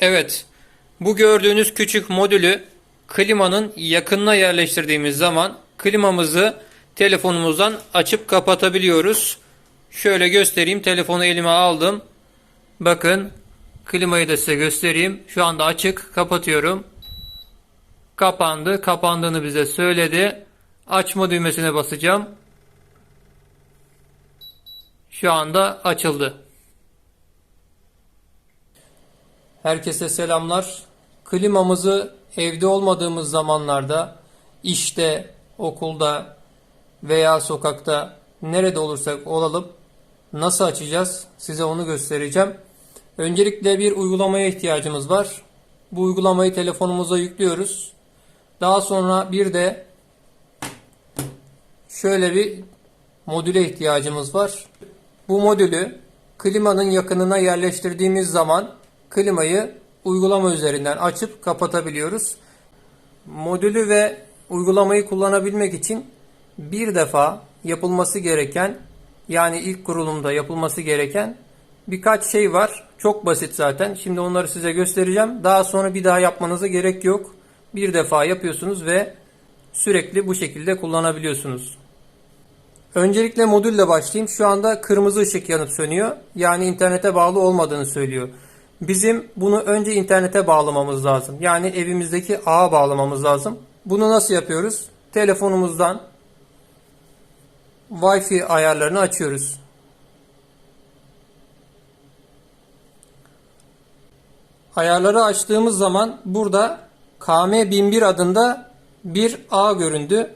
Evet, bu gördüğünüz küçük modülü klimanın yakınına yerleştirdiğimiz zaman klimamızı telefonumuzdan açıp kapatabiliyoruz. Şöyle göstereyim. Telefonu elime aldım. Bakın klimayı da size göstereyim. Şu anda açık. Kapatıyorum. Kapandı. Kapandığını bize söyledi. Açma düğmesine basacağım. Şu anda açıldı. Herkese selamlar. Klimamızı evde olmadığımız zamanlarda işte, okulda veya sokakta nerede olursak olalım nasıl açacağız size onu göstereceğim. Öncelikle bir uygulamaya ihtiyacımız var. Bu uygulamayı telefonumuza yüklüyoruz. Daha sonra bir de şöyle bir modüle ihtiyacımız var. Bu modülü klimanın yakınına yerleştirdiğimiz zaman klimayı uygulama üzerinden açıp kapatabiliyoruz. Modülü ve uygulamayı kullanabilmek için bir defa yapılması gereken yani ilk kurulumda yapılması gereken birkaç şey var. Çok basit zaten. Şimdi onları size göstereceğim. Daha sonra bir daha yapmanıza gerek yok. Bir defa yapıyorsunuz ve sürekli bu şekilde kullanabiliyorsunuz. Öncelikle modülle başlayayım. Şu anda kırmızı ışık yanıp sönüyor. Yani internete bağlı olmadığını söylüyor. Bizim bunu önce internete bağlamamız lazım. Yani evimizdeki ağa bağlamamız lazım. Bunu nasıl yapıyoruz? Telefonumuzdan Wi-Fi ayarlarını açıyoruz. Ayarları açtığımız zaman burada KM1001 adında bir ağ göründü.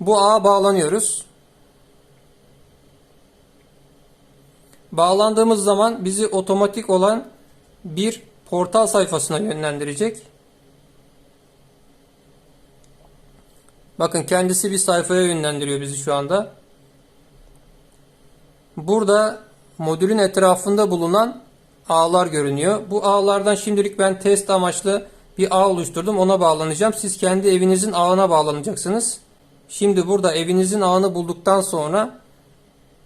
Bu ağa bağlanıyoruz. Bağlandığımız zaman bizi otomatik olan bir portal sayfasına yönlendirecek. Bakın kendisi bir sayfaya yönlendiriyor bizi şu anda. Burada modülün etrafında bulunan ağlar görünüyor. Bu ağlardan şimdilik ben test amaçlı bir ağ oluşturdum. Ona bağlanacağım. Siz kendi evinizin ağına bağlanacaksınız. Şimdi burada evinizin ağını bulduktan sonra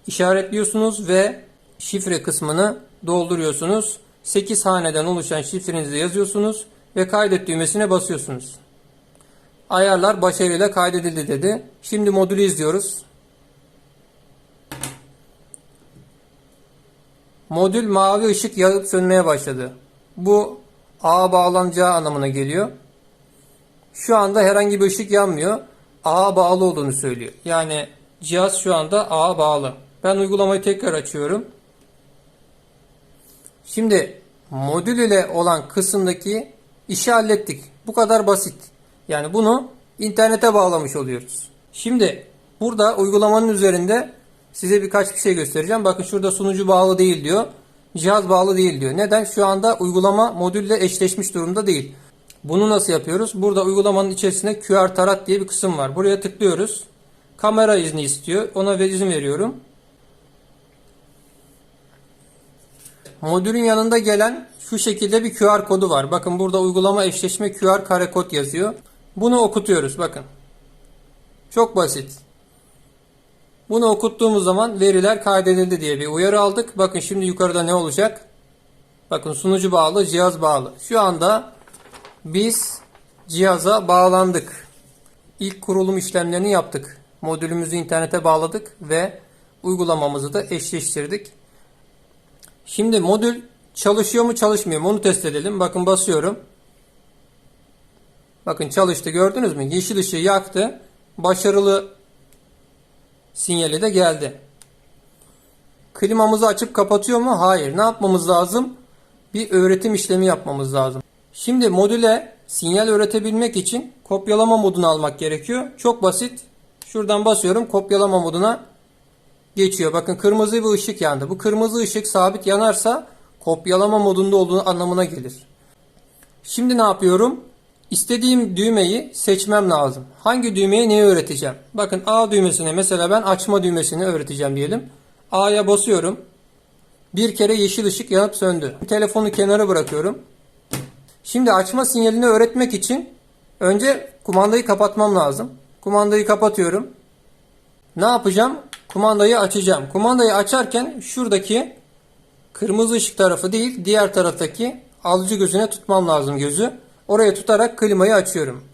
işaretliyorsunuz ve şifre kısmını dolduruyorsunuz. 8 haneden oluşan şifrenizi yazıyorsunuz ve kaydet düğmesine basıyorsunuz. Ayarlar başarıyla kaydedildi dedi. Şimdi modülü izliyoruz. Modül mavi ışık yanıp sönmeye başladı. Bu ağa bağlanacağı anlamına geliyor. Şu anda herhangi bir ışık yanmıyor. Ağa bağlı olduğunu söylüyor. Yani cihaz şu anda ağa bağlı. Ben uygulamayı tekrar açıyorum. Şimdi modül ile olan kısımdaki işi hallettik. Bu kadar basit. Yani bunu internete bağlamış oluyoruz. Şimdi burada uygulamanın üzerinde size birkaç bir şey göstereceğim. Bakın şurada sunucu bağlı değil diyor. Cihaz bağlı değil diyor. Neden? Şu anda uygulama modülle eşleşmiş durumda değil. Bunu nasıl yapıyoruz? Burada uygulamanın içerisinde QR tarak diye bir kısım var. Buraya tıklıyoruz. Kamera izni istiyor. Ona izin veriyorum. Modülün yanında gelen şu şekilde bir QR kodu var. Bakın burada uygulama eşleşme QR kare kod yazıyor. Bunu okutuyoruz bakın. Çok basit. Bunu okuttuğumuz zaman veriler kaydedildi diye bir uyarı aldık. Bakın şimdi yukarıda ne olacak? Bakın sunucu bağlı, cihaz bağlı. Şu anda biz cihaza bağlandık. İlk kurulum işlemlerini yaptık. Modülümüzü internete bağladık ve uygulamamızı da eşleştirdik. Şimdi modül çalışıyor mu çalışmıyor mu onu test edelim. Bakın basıyorum. Bakın çalıştı gördünüz mü? Yeşil ışığı yaktı. Başarılı sinyali de geldi. Klimamızı açıp kapatıyor mu? Hayır. Ne yapmamız lazım? Bir öğretim işlemi yapmamız lazım. Şimdi modüle sinyal öğretebilmek için kopyalama modunu almak gerekiyor. Çok basit. Şuradan basıyorum. Kopyalama moduna geçiyor. Bakın kırmızı bir ışık yandı. Bu kırmızı ışık sabit yanarsa kopyalama modunda olduğu anlamına gelir. Şimdi ne yapıyorum? İstediğim düğmeyi seçmem lazım. Hangi düğmeye neyi öğreteceğim? Bakın A düğmesine mesela ben açma düğmesini öğreteceğim diyelim. A'ya basıyorum. Bir kere yeşil ışık yanıp söndü. Telefonu kenara bırakıyorum. Şimdi açma sinyalini öğretmek için önce kumandayı kapatmam lazım. Kumandayı kapatıyorum. Ne yapacağım? Kumandayı açacağım. Kumandayı açarken şuradaki kırmızı ışık tarafı değil diğer taraftaki alıcı gözüne tutmam lazım gözü. Oraya tutarak klimayı açıyorum.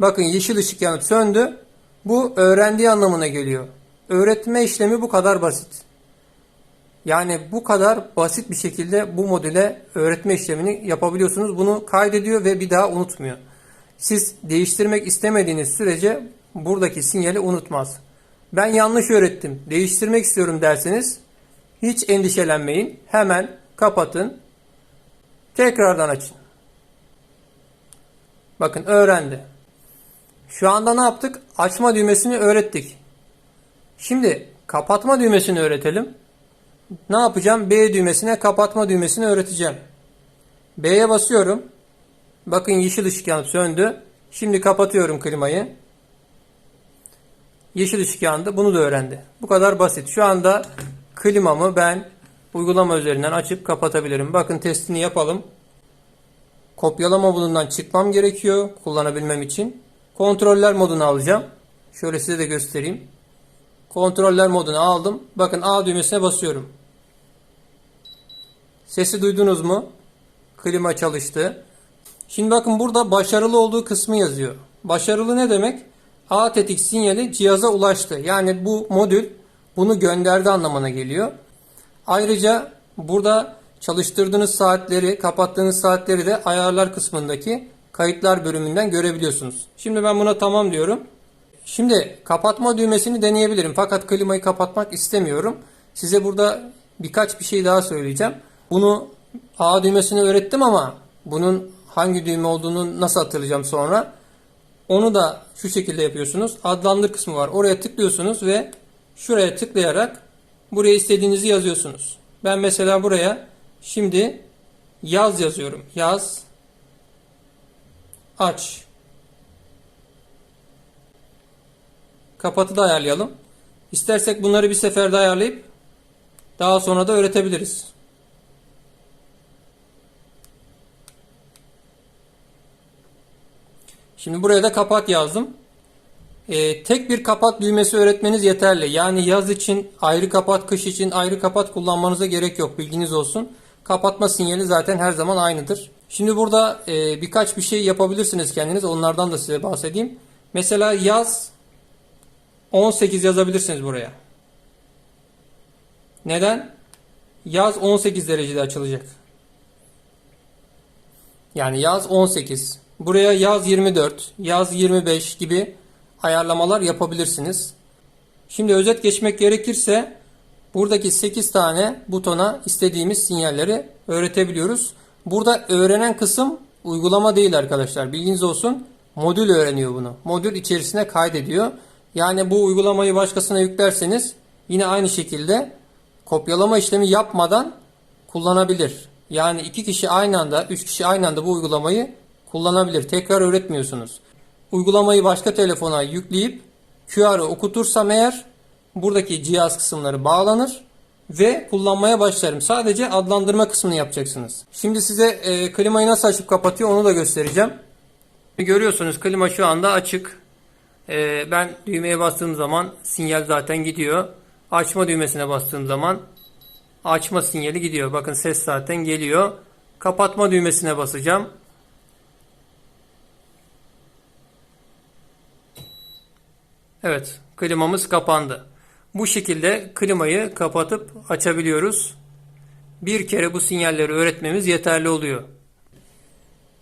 Bakın yeşil ışık yanıp söndü. Bu öğrendiği anlamına geliyor. Öğretme işlemi bu kadar basit. Yani bu kadar basit bir şekilde bu modüle öğretme işlemini yapabiliyorsunuz. Bunu kaydediyor ve bir daha unutmuyor. Siz değiştirmek istemediğiniz sürece buradaki sinyali unutmaz. Ben yanlış öğrettim, değiştirmek istiyorum derseniz hiç endişelenmeyin. Hemen kapatın. Tekrardan açın. Bakın öğrendi. Şu anda ne yaptık? Açma düğmesini öğrettik. Şimdi kapatma düğmesini öğretelim. Ne yapacağım? B düğmesine kapatma düğmesini öğreteceğim. B'ye basıyorum. Bakın yeşil ışık yanıp söndü. Şimdi kapatıyorum klimayı. Yeşil ışık yandı. Bunu da öğrendi. Bu kadar basit. Şu anda klimamı ben uygulama üzerinden açıp kapatabilirim. Bakın testini yapalım. Kopyalama modundan çıkmam gerekiyor kullanabilmem için. Kontroller modunu alacağım. Şöyle size de göstereyim. Kontroller modunu aldım. Bakın A düğmesine basıyorum. Sesi duydunuz mu? Klima çalıştı. Şimdi bakın burada başarılı olduğu kısmı yazıyor. Başarılı ne demek? A tetik sinyali cihaza ulaştı. Yani bu modül bunu gönderdi anlamına geliyor. Ayrıca burada çalıştırdığınız saatleri, kapattığınız saatleri de ayarlar kısmındaki kayıtlar bölümünden görebiliyorsunuz. Şimdi ben buna tamam diyorum. Şimdi kapatma düğmesini deneyebilirim fakat klimayı kapatmak istemiyorum. Size burada birkaç bir şey daha söyleyeceğim. Bunu A düğmesini öğrettim ama bunun hangi düğme olduğunu nasıl hatırlayacağım sonra. Onu da şu şekilde yapıyorsunuz. Adlandır kısmı var. Oraya tıklıyorsunuz ve şuraya tıklayarak buraya istediğinizi yazıyorsunuz. Ben mesela buraya şimdi yaz yazıyorum. Yaz aç kapatı da ayarlayalım. İstersek bunları bir seferde ayarlayıp daha sonra da öğretebiliriz. Şimdi buraya da kapat yazdım. Ee, tek bir kapat düğmesi öğretmeniz yeterli. Yani yaz için ayrı kapat, kış için ayrı kapat kullanmanıza gerek yok. Bilginiz olsun. Kapatma sinyali zaten her zaman aynıdır. Şimdi burada e, birkaç bir şey yapabilirsiniz kendiniz. Onlardan da size bahsedeyim. Mesela yaz 18 yazabilirsiniz buraya. Neden? Yaz 18 derecede açılacak. Yani yaz 18. Buraya yaz 24, yaz 25 gibi ayarlamalar yapabilirsiniz. Şimdi özet geçmek gerekirse buradaki 8 tane butona istediğimiz sinyalleri öğretebiliyoruz. Burada öğrenen kısım uygulama değil arkadaşlar. Bilginiz olsun. Modül öğreniyor bunu. Modül içerisine kaydediyor. Yani bu uygulamayı başkasına yüklerseniz yine aynı şekilde kopyalama işlemi yapmadan kullanabilir. Yani iki kişi aynı anda, üç kişi aynı anda bu uygulamayı kullanabilir. Tekrar öğretmiyorsunuz. Uygulamayı başka telefona yükleyip QR'ı okutursam eğer buradaki cihaz kısımları bağlanır ve kullanmaya başlarım. Sadece adlandırma kısmını yapacaksınız. Şimdi size e, klimayı nasıl açıp kapatıyor onu da göstereceğim. Görüyorsunuz klima şu anda açık. E, ben düğmeye bastığım zaman sinyal zaten gidiyor. Açma düğmesine bastığım zaman açma sinyali gidiyor. Bakın ses zaten geliyor. Kapatma düğmesine basacağım. Evet, klimamız kapandı. Bu şekilde klimayı kapatıp açabiliyoruz. Bir kere bu sinyalleri öğretmemiz yeterli oluyor.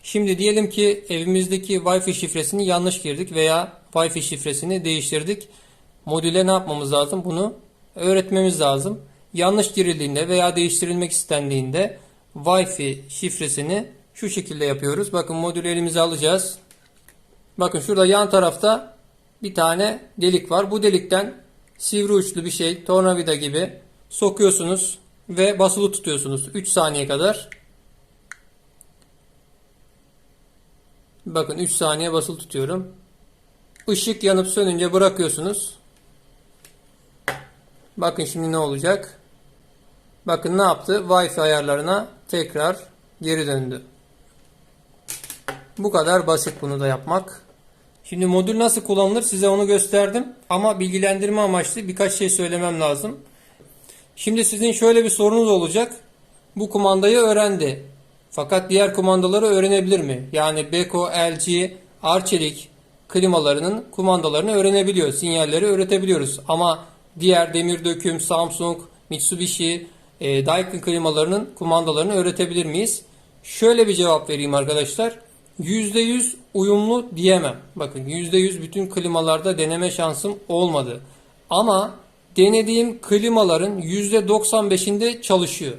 Şimdi diyelim ki evimizdeki Wi-Fi şifresini yanlış girdik veya Wi-Fi şifresini değiştirdik. Modüle ne yapmamız lazım? Bunu öğretmemiz lazım. Yanlış girildiğinde veya değiştirilmek istendiğinde Wi-Fi şifresini şu şekilde yapıyoruz. Bakın modülü elimize alacağız. Bakın şurada yan tarafta bir tane delik var. Bu delikten sivri uçlu bir şey, tornavida gibi sokuyorsunuz ve basılı tutuyorsunuz 3 saniye kadar. Bakın 3 saniye basılı tutuyorum. Işık yanıp sönünce bırakıyorsunuz. Bakın şimdi ne olacak? Bakın ne yaptı? Wi-Fi ayarlarına tekrar geri döndü. Bu kadar basit bunu da yapmak. Şimdi modül nasıl kullanılır size onu gösterdim. Ama bilgilendirme amaçlı birkaç şey söylemem lazım. Şimdi sizin şöyle bir sorunuz olacak. bu kumandayı öğrendi. Fakat diğer kumandaları öğrenebilir mi? Yani Beko, LG, Arçelik klimalarının kumandalarını öğrenebiliyor. Sinyalleri öğretebiliyoruz. Ama diğer demir döküm, Samsung, Mitsubishi, e, Daikin klimalarının kumandalarını öğretebilir miyiz? Şöyle bir cevap vereyim arkadaşlar. %100 uyumlu diyemem. Bakın %100 bütün klimalarda deneme şansım olmadı. Ama denediğim klimaların %95'inde çalışıyor.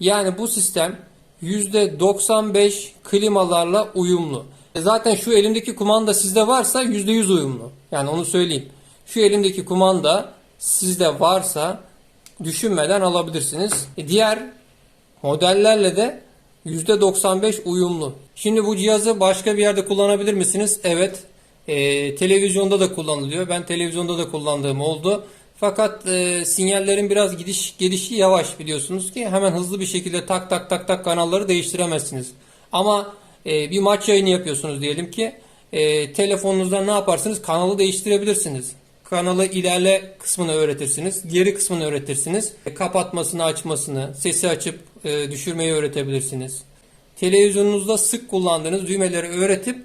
Yani bu sistem %95 klimalarla uyumlu. E Zaten şu elimdeki kumanda sizde varsa %100 uyumlu. Yani onu söyleyeyim. Şu elimdeki kumanda sizde varsa düşünmeden alabilirsiniz. E diğer modellerle de %95 uyumlu. Şimdi bu cihazı başka bir yerde kullanabilir misiniz? Evet. E, televizyonda da kullanılıyor. Ben televizyonda da kullandığım oldu. Fakat e, sinyallerin biraz gidiş gelişi yavaş biliyorsunuz ki hemen hızlı bir şekilde tak tak tak tak kanalları değiştiremezsiniz. Ama e, bir maç yayını yapıyorsunuz diyelim ki e, telefonunuzdan ne yaparsınız? Kanalı değiştirebilirsiniz. Kanalı ilerle kısmını öğretirsiniz. Geri kısmını öğretirsiniz. E, Kapatmasını, açmasını, sesi açıp e, düşürmeyi öğretebilirsiniz. Televizyonunuzda sık kullandığınız düğmeleri öğretip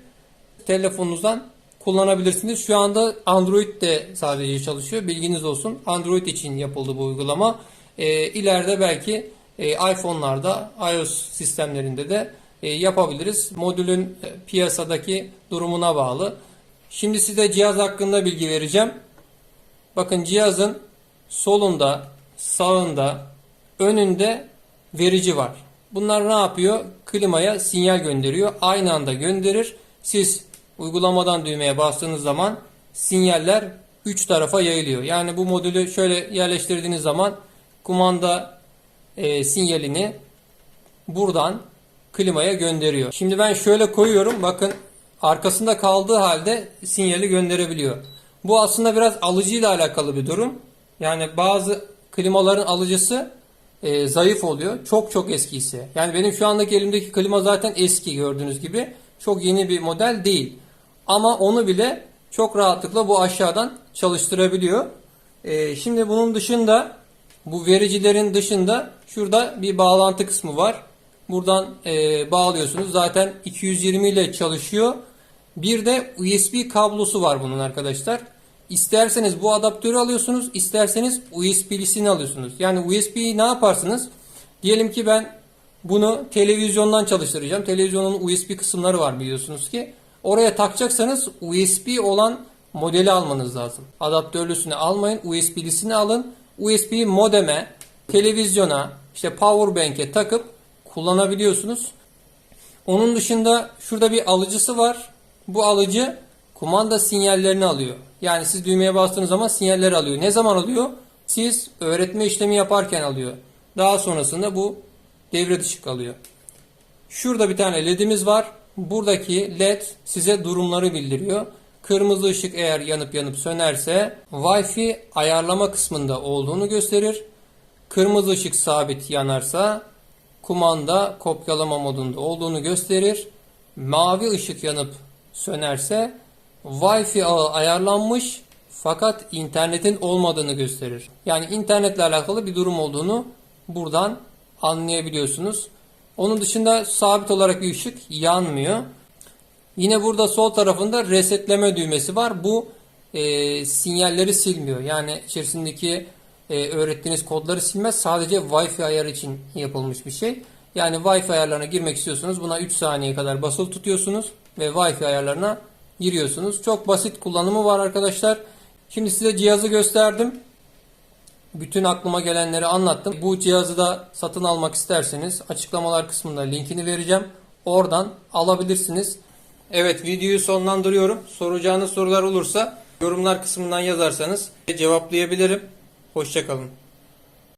telefonunuzdan kullanabilirsiniz. Şu anda Android de sadece çalışıyor. Bilginiz olsun. Android için yapıldı bu uygulama. E, ileride belki e, iPhone'larda, iOS sistemlerinde de e, yapabiliriz. Modülün e, piyasadaki durumuna bağlı. Şimdi size cihaz hakkında bilgi vereceğim. Bakın cihazın solunda, sağında, önünde verici var. Bunlar ne yapıyor? Klimaya sinyal gönderiyor. Aynı anda gönderir. Siz uygulamadan düğmeye bastığınız zaman sinyaller 3 tarafa yayılıyor. Yani bu modülü şöyle yerleştirdiğiniz zaman kumanda e, sinyalini buradan klimaya gönderiyor. Şimdi ben şöyle koyuyorum. Bakın arkasında kaldığı halde sinyali gönderebiliyor. Bu aslında biraz alıcıyla alakalı bir durum. Yani bazı klimaların alıcısı e, zayıf oluyor. Çok çok eski ise. Yani benim şu andaki elimdeki klima zaten eski gördüğünüz gibi. Çok yeni bir model değil. Ama onu bile çok rahatlıkla bu aşağıdan çalıştırabiliyor. E, şimdi bunun dışında bu vericilerin dışında şurada bir bağlantı kısmı var. Buradan e, bağlıyorsunuz. Zaten 220 ile çalışıyor. Bir de USB kablosu var bunun arkadaşlar. İsterseniz bu adaptörü alıyorsunuz, isterseniz USB'lisini alıyorsunuz. Yani USB'yi ne yaparsınız? Diyelim ki ben bunu televizyondan çalıştıracağım. Televizyonun USB kısımları var biliyorsunuz ki. Oraya takacaksanız USB olan modeli almanız lazım. Adaptörlüsünü almayın, USB'lisini alın. USB modeme, televizyona, işte power bank'e takıp kullanabiliyorsunuz. Onun dışında şurada bir alıcısı var. Bu alıcı kumanda sinyallerini alıyor. Yani siz düğmeye bastığınız zaman sinyalleri alıyor. Ne zaman alıyor? Siz öğretme işlemi yaparken alıyor. Daha sonrasında bu devre dışı kalıyor. Şurada bir tane ledimiz var. Buradaki led size durumları bildiriyor. Kırmızı ışık eğer yanıp yanıp sönerse Wi-Fi ayarlama kısmında olduğunu gösterir. Kırmızı ışık sabit yanarsa kumanda kopyalama modunda olduğunu gösterir. Mavi ışık yanıp sönerse Wi-Fi ağı ayarlanmış fakat internetin olmadığını gösterir. Yani internetle alakalı bir durum olduğunu buradan anlayabiliyorsunuz. Onun dışında sabit olarak bir ışık yanmıyor. Yine burada sol tarafında resetleme düğmesi var. Bu e, sinyalleri silmiyor. Yani içerisindeki e, öğrettiğiniz kodları silmez. Sadece Wi-Fi ayarı için yapılmış bir şey. Yani Wi-Fi ayarlarına girmek istiyorsunuz. Buna 3 saniye kadar basılı tutuyorsunuz ve Wi-Fi ayarlarına giriyorsunuz. Çok basit kullanımı var arkadaşlar. Şimdi size cihazı gösterdim. Bütün aklıma gelenleri anlattım. Bu cihazı da satın almak isterseniz açıklamalar kısmında linkini vereceğim. Oradan alabilirsiniz. Evet videoyu sonlandırıyorum. Soracağınız sorular olursa yorumlar kısmından yazarsanız cevaplayabilirim. Hoşçakalın.